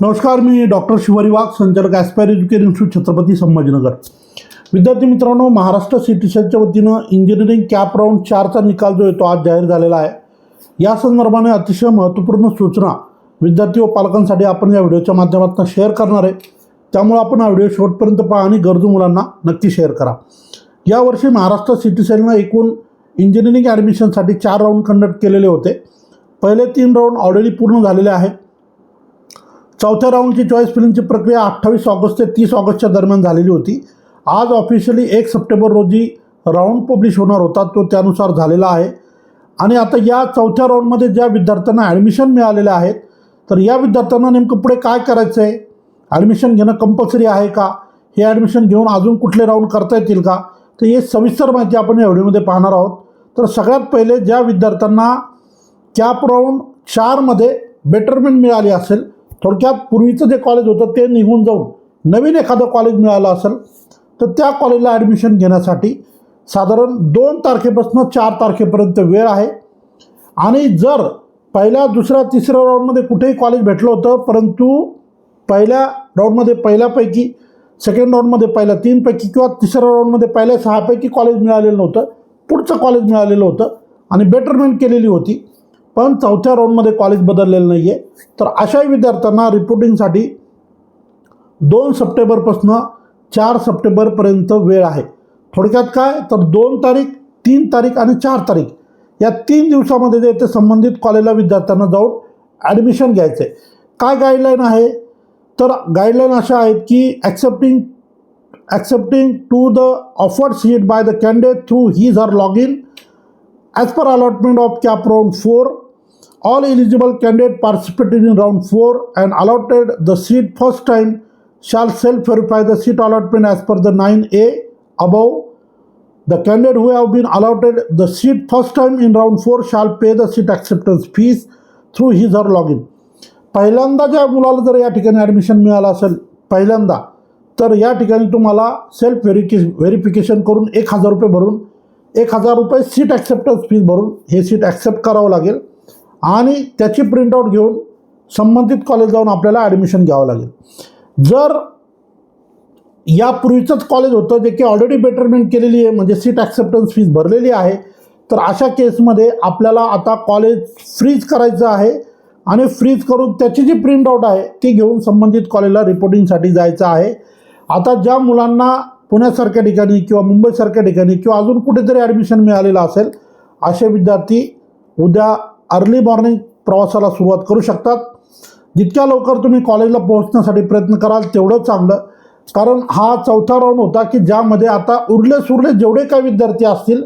नमस्कार मी डॉक्टर शिवारी वाघ संचालक aspire education institute Chhatrapati Sambhajinagar. विद्यार्थी मित्रांनो महाराष्ट्र सिटीसेलच्या वतीनं इंजिनिअरिंग कॅप राऊंड चारचा निकाल जो येतो आज जाहीर झालेला आहे. या संदर्भाने अतिशय महत्त्वपूर्ण सूचना विद्यार्थी व पालकांसाठी आपण या व्हिडिओच्या माध्यमातून शेअर करणार आहे. त्यामुळे आपण हा व्हिडिओ शेवटपर्यंत पहा आणि गरजू मुलांना नक्की शेअर करा. यावर्षी महाराष्ट्र सिटीसेलनं एकूण इंजिनिअरिंग ॲडमिशनसाठी चार राऊंड कंडक्ट केलेले होते. पहिले तीन राऊंड ऑलरेडी पूर्ण झालेले आहेत. चौथ्या राऊंडची चॉईस फिलिंगची प्रक्रिया अठ्ठावीस ऑगस्ट ते तीस ऑगस्टच्या दरम्यान झालेली होती. आज ऑफिशियली एक सप्टेंबर रोजी राऊंड पब्लिश होणार होता. तो त्यानुसार झालेला आहे. आणि आता या चौथ्या राऊंडमध्ये ज्या विद्यार्थ्यांना ॲडमिशन मिळालेल्या आहेत तर या विद्यार्थ्यांना नेमकं पुढे काय करायचं आहे ॲडमिशन घेणं कंपल्सरी आहे का? हे ॲडमिशन घेऊन अजून कुठले राऊंड करता येतील का? तर हे सविस्तर माहिती आपण या व्हिडिओमध्ये पाहणार आहोत. तर सगळ्यात पहिले ज्या विद्यार्थ्यांना कॅप राऊंड चारमध्ये बेटरमेंट मिळाली असेल थोडक्यात पूर्वीचं जे कॉलेज होतं ते निघून जाऊन नवीन एखादं कॉलेज मिळालं असेल तर त्या कॉलेजला ॲडमिशन घेण्यासाठी साधारण दोन तारखेपासून चार तारखेपर्यंत वेळ आहे. आणि जर पहिल्या दुसऱ्या तिसऱ्या राऊंडमध्ये कुठेही कॉलेज भेटलं होतं परंतु पहिल्या राऊंडमध्ये पहिल्यापैकी सेकंड राऊंडमध्ये पहिल्या तीनपैकी किंवा तिसऱ्या राऊंडमध्ये पहिल्या सहापैकी कॉलेज मिळालेलं नव्हतं पुढचं कॉलेज मिळालेलं होतं आणि बेटरमेंट केलेली होती. पण चौथ्या राऊंडमध्ये कॉलेज बदललेलं नाही आहे तर अशाही विद्यार्थ्यांना रिपोर्टिंगसाठी दोन सप्टेंबरपासून चार सप्टेंबरपर्यंत वेळ आहे. थोडक्यात काय? तर दोन तारीख तीन तारीख आणि चार तारीख या तीन दिवसामध्ये जे ते संबंधित कॉलेजला विद्यार्थ्यांना जाऊन ॲडमिशन घ्यायचं आहे काय गाईडलाईन आहे? तर गाईडलाईन अशा आहेत की accepting accepting to the offered seat by the candidate through his her log in as per allotment of CAP round four all eligible candidate participated in round 4 and allotted the seat first time shall self-verify the seat allotment as per the 9A above. The candidate who have been allotted the seat first time in round 4 shall pay the seat acceptance fees through his or login. पहिल्यांदा ज्या मुलाला जर या ठिकाणी admission मिळालं असेल पहिल्यांदा तर या ठिकाणी तुम्हाला सेल्फ व्हेरिफिके व्हेरिफिकेशन करून एक हजार रुपये भरून एक हजार रुपये सीट ॲक्सेप्टन्स फीस भरून हे सीट ॲक्सेप्ट करावं लागेल आणि त्याची प्रिंटआउट घेऊन संबंधित कॉलेज जाऊन आपल्याला ॲडमिशन घ्यावं लागेल. जर यापूर्वीचंच कॉलेज होतं जे की ऑलरेडी बेटरमेंट केलेली आहे म्हणजे सीट ॲक्सेप्टन्स फीज भरलेली आहे तर अशा केसमध्ये आपल्याला आता कॉलेज फ्रीज करायचं आहे आणि फ्रीज करून त्याची जी प्रिंटआउट आहे ती घेऊन संबंधित कॉलेजला रिपोर्टिंगसाठी जायचं आहे. आता ज्या मुलांना पुण्यासारख्या ठिकाणी किंवा मुंबईसारख्या ठिकाणी किंवा अजून कुठेतरी ॲडमिशन मिळालेलं असेल असे विद्यार्थी उद्या अर्ली मॉर्निंग प्रवासाला सुरुवात करू शकतात. जितक्या लवकर तुम्ही कॉलेजला पोहोचण्यासाठी प्रयत्न कराल तेवढं चांगलं. कारण हा चौथा राऊंड होता की ज्यामध्ये आता उरले सुरले जेवढे काही विद्यार्थी असतील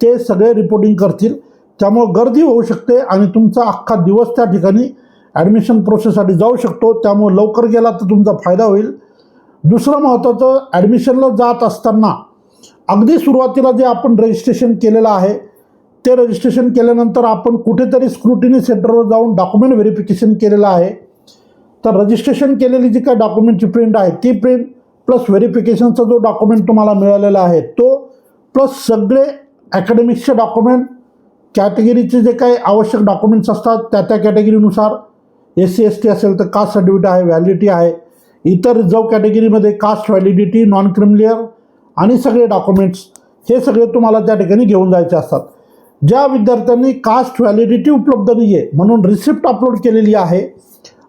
ते सगळे रिपोर्टिंग करतील. त्यामुळं गर्दी होऊ शकते आणि तुमचा अख्खा दिवस त्या ठिकाणी ॲडमिशन प्रोसेससाठी जाऊ शकतो. त्यामुळं लवकर गेला तर तुमचा फायदा होईल. दुसरं महत्त्वाचं ॲडमिशनला जात असताना अगदी सुरुवातीला जे आपण रजिस्ट्रेशन केलेलं आहे ते रजिस्ट्रेशन केल्यानंतर आपण कुठेतरी स्क्रुटिनी सेंटरवर जाऊन डॉक्युमेंट व्हेरिफिकेशन केलेलं आहे. तर रजिस्ट्रेशन केलेली जी काय डॉक्युमेंटची प्रिंट आहे ती प्रिंट प्लस व्हेरिफिकेशनचा जो डॉक्युमेंट तुम्हाला मिळालेला आहे तो प्लस सगळे ॲकॅडमिक्सचे डॉक्युमेंट कॅटेगरीचे जे काही आवश्यक डॉक्युमेंट्स असतात त्या त्या कॅटेगरीनुसार एस सी एस टी असेल तर कास्ट सर्टिफिकेट आहे व्हॅलिडिटी आहे. इतर रिझर्व कॅटेगरीमध्ये कास्ट व्हॅलिडिटी नॉन क्रिमिलियर आणि सगळे डॉक्युमेंट्स हे सगळे तुम्हाला त्या ठिकाणी घेऊन जायचे असतात. ज्या विद्यार्थ्यांनी कास्ट व्हॅलिडिटी उपलब्ध नाही आहे म्हणून रिसिप्ट अपलोड केलेली आहे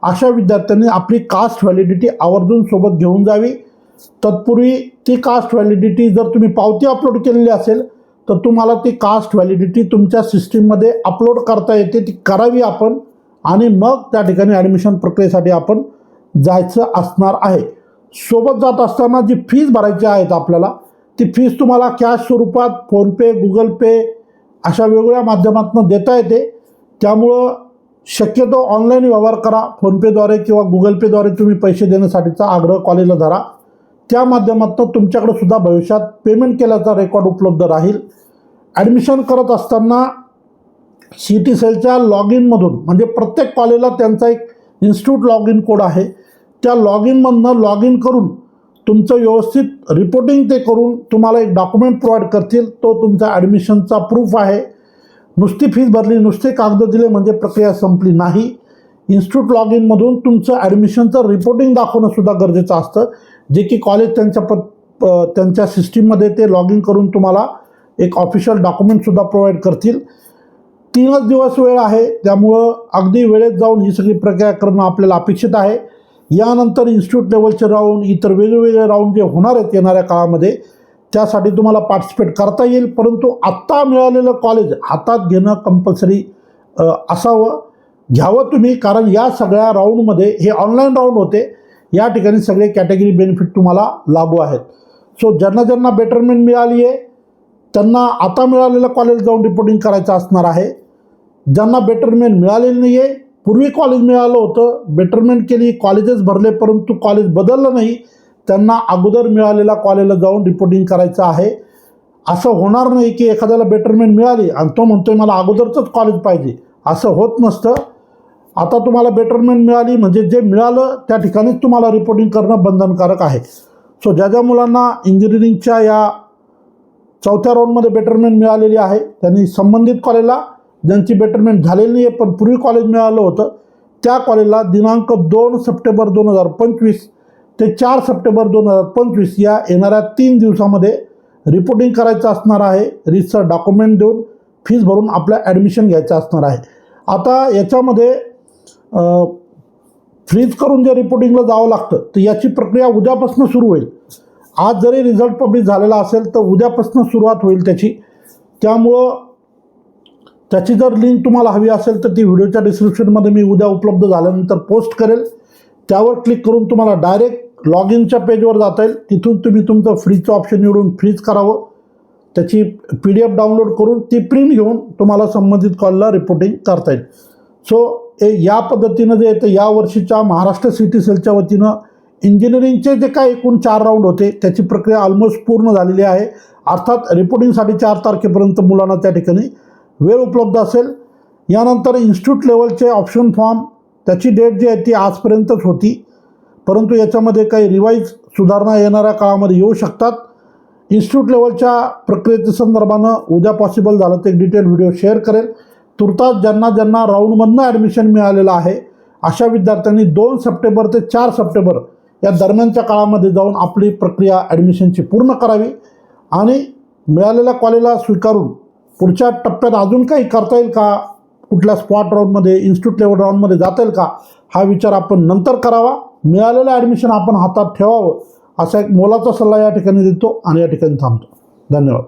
अशा विद्यार्थ्यांनी आपली कास्ट व्हॅलिडिटी आवर्जून सोबत घेऊन जावी. तत्पूर्वी ती कास्ट व्हॅलिडिटी जर तुम्ही पावती अपलोड केलेली असेल तर तुम्हाला ती कास्ट व्हॅलिडिटी तुमच्या सिस्टीममध्ये अपलोड करता येते ती करावी आपण आणि मग त्या ठिकाणी ॲडमिशन प्रक्रियेसाठी आपण जायचं असणार आहे. सोबत जात असताना जी फीज भरायची आहेत आपल्याला ती फीज तुम्हाला कॅश स्वरूपात फोनपे गुगल पे अशा वेगवेगळ्या माध्यमातून देता येते. त्यामुळं शक्यतो ऑनलाईन व्यवहार करा. फोनपेद्वारे किंवा गुगल पेद्वारे तुम्ही पैसे देण्यासाठीचा आग्रह कॉलेजला धरा. त्या माध्यमातून तुमच्याकडे सुद्धा भविष्यात पेमेंट केल्याचा रेकॉर्ड उपलब्ध राहील. ॲडमिशन करत असताना सी टी सेलच्या लॉग इनमधून म्हणजे प्रत्येक कॉलेजला त्यांचा एक इन्स्टिट्यूट लॉग इन कोड आहे. त्या लॉग इनमधनं लॉग इन करून तुमचं व्यवस्थित रिपोर्टिंग ते करून तुम्हाला एक डॉक्युमेंट प्रोव्हाइड करतील. तो तुमचा ॲडमिशनचा प्रूफ आहे. नुसती फीज भरली नुसते कागद दिले म्हणजे प्रक्रिया संपली नाही. इन्स्टिट्यूट लॉग इनमधून तुमचं ॲडमिशनचं रिपोर्टिंग दाखवणंसुद्धा गरजेचं असतं. जे की कॉलेज त्यांच्या प- त्यांच्या सिस्टीममध्ये ते लॉग इन करून तुम्हाला एक ऑफिशियल डॉक्युमेंटसुद्धा प्रोव्हाइड करतील. तीनच दिवस वेळ आहे. त्यामुळं अगदी वेळेत जाऊन ही सगळी प्रक्रिया करणं आपल्याला अपेक्षित आहे. यानंतर इन्स्टिट्यूट लेवलचे राऊंड इतर वेगवेगळे राऊंड जे होणार आहेत येणाऱ्या काळामध्ये त्यासाठी तुम्हाला पार्टिसिपेट करता येईल. परंतु आत्ता मिळालेलं कॉलेज हातात घेणं कंपल्सरी असावं. घ्यावं तुम्ही कारण या सगळ्या राऊंडमध्ये हे ऑनलाईन राऊंड होते. या ठिकाणी सगळे कॅटेगरी बेनिफिट तुम्हाला लागू आहेत. सो ज्यांना ज्यांना बेटरमेंट मिळाली आहे त्यांना आता मिळालेलं कॉलेज जाऊन रिपोर्टिंग करायचं असणार आहे. ज्यांना बेटरमेंट मिळालेलं नाही आहे पूर्वी कॉलेज मिळालं होतं. बेटरमेंट केली. कॉलेजेस भरले परंतु कॉलेज बदललं नाही. त्यांना अगोदर मिळालेला कॉलेजला जाऊन रिपोर्टिंग करायचं आहे. असं होणार नाही की एखाद्याला बेटरमेंट मिळाली आणि तो म्हणतोय मला अगोदरचंच कॉलेज पाहिजे. असं होत नसतं. आता तुम्हाला बेटरमेंट मिळाली म्हणजे जे मिळालं त्या ठिकाणीच तुम्हाला रिपोर्टिंग करणं बंधनकारक आहे. सो ज्या ज्या मुलांना इंजिनिअरिंगच्या या चौथ्या राऊंडमध्ये बेटरमेंट मिळालेली आहे त्यांनी संबंधित कॉलेजला ज्यांची बेटरमेंट झालेली नाही आहे पण पूर्वी कॉलेज मिळालं होतं. त्या कॉलेजला दिनांक दोन सप्टेंबर दोन हजार पंचवीस ते चार सप्टेंबर दोन हजार पंचवीस या येणाऱ्या तीन दिवसामध्ये रिपोर्टिंग करायचं असणार आहे. रिसचं डॉक्युमेंट देऊन फीज भरून आपलं ॲडमिशन घ्यायचं असणार आहे. आता याच्यामध्ये फ्रीज करून जे रिपोर्टिंगला जावं लागतं तर याची प्रक्रिया उद्यापासून सुरू होईल. आज जरी रिझल्ट पब्लिश झालेला असेल तर उद्यापासून सुरुवात होईल त्याची. त्यामुळं त्याची जर लिंक तुम्हाला हवी असेल तर ती व्हिडिओच्या डिस्क्रिप्शनमध्ये मी उद्या उपलब्ध झाल्यानंतर पोस्ट करेल. त्यावर क्लिक करून तुम्हाला डायरेक्ट लॉग इनच्या पेजवर जाता येईल. तिथून तुम्ही तुमचं फ्रीजचं ऑप्शन निवडून फ्रीज करावं. त्याची पी डी एफ डाउनलोड करून ती प्रिंट घेऊन तुम्हाला संबंधित कॉलला रिपोर्टिंग करता येईल. सो ए या पद्धतीनं जे येतं या वर्षीच्या महाराष्ट्र सिटी सेलच्या वतीनं इंजिनिअरिंगचे जे काय एकूण चार राऊंड होते त्याची प्रक्रिया ऑलमोस्ट पूर्ण झालेली आहे. अर्थात रिपोर्टिंगसाठी चार तारखेपर्यंत मुलांना त्या ठिकाणी वेळ उपलब्ध असेल. यानंतर इन्स्टिट्यूट लेवलचे ऑप्शन फॉर्म त्याची डेट जी आहे ती आजपर्यंतच होती. परंतु याच्यामध्ये काही रिवाईज सुधारणा येणाऱ्या काळामध्ये येऊ शकतात. इन्स्टिट्यूट लेवलच्या प्रक्रियेच्या संदर्भानं उद्या पॉसिबल झालं तर एक डिटेल व्हिडिओ शेअर करेल. तुर्तास ज्यांना ज्यांना राऊंडमधनं ॲडमिशन मिळालेलं आहे अशा विद्यार्थ्यांनी दोन सप्टेंबर ते चार सप्टेंबर या दरम्यानच्या काळामध्ये जाऊन आपली प्रक्रिया ॲडमिशनची पूर्ण करावी आणि मिळालेल्या कॉलेजला स्वीकारून पुढच्या टप्प्यात अजून काही करता येईल का? कुठल्या स्पॉट राऊंडमध्ये इन्स्टिट्यूट लेवल राऊंडमध्ये जाता येईल का? हा विचार आपण नंतर करावा. मिळालेलं ॲडमिशन आपण हातात ठेवावं. असा एक मोलाचा सल्ला या ठिकाणी देतो आणि या ठिकाणी थांबतो. धन्यवाद.